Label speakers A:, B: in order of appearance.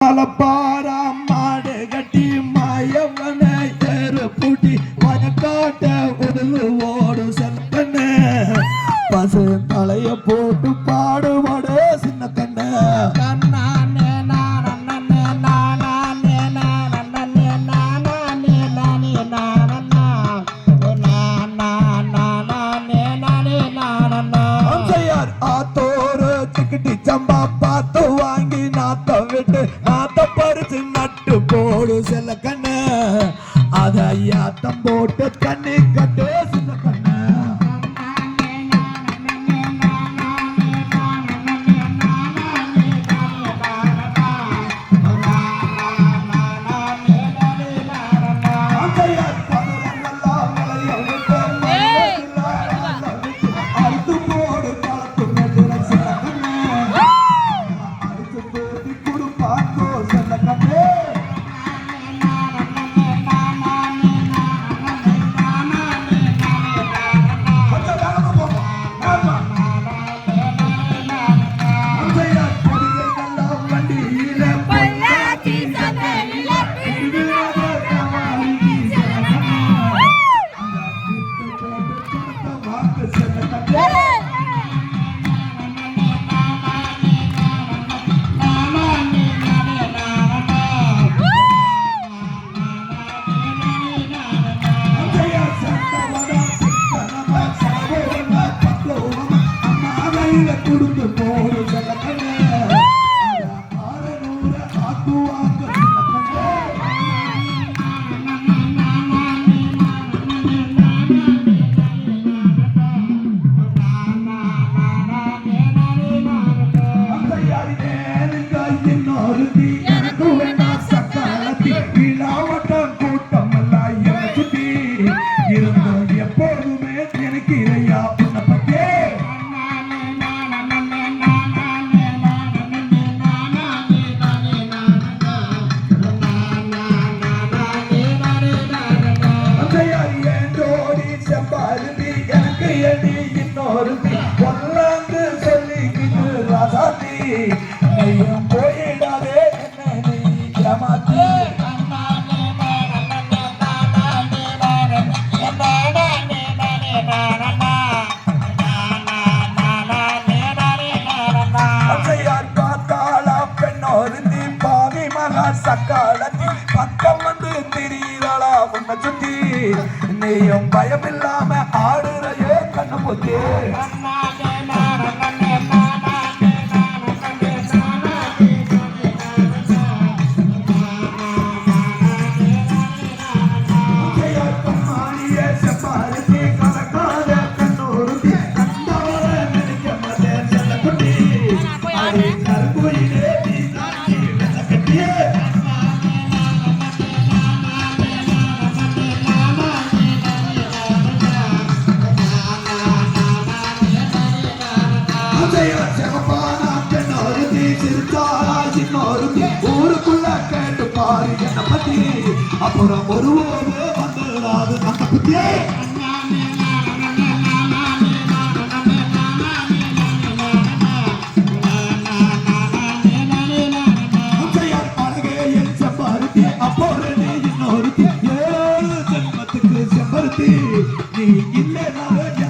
A: பாரா மாடு கட்டி மாயவனை ஏறு பூட்டி வயக்காட்ட உடலு ஓடு செல்பன பசு தலைய போட்டு ஆத்தம் பறித்து நட்டு போடு செல்ல கண்ணு. அதையாத்தம் போட்டு தண்ணி கட்டு கொடுத்து நீயும் போயிடாதே. என்ன நீ ஏமாத்தி சக்காலத்தில் பக்கம் வந்து திரியலா உன்னை சுத்தி. நீயும் பயம் இல்லாம ஆடுறையே கண்ணு போத்தே சிரிச்சாராஜி நோருங்க ஊருக்குள்ள கேட்டு பாரு என்ன பத்தி. அப்புறம் ஒரு ஓடு நீ இல்லைனாலும்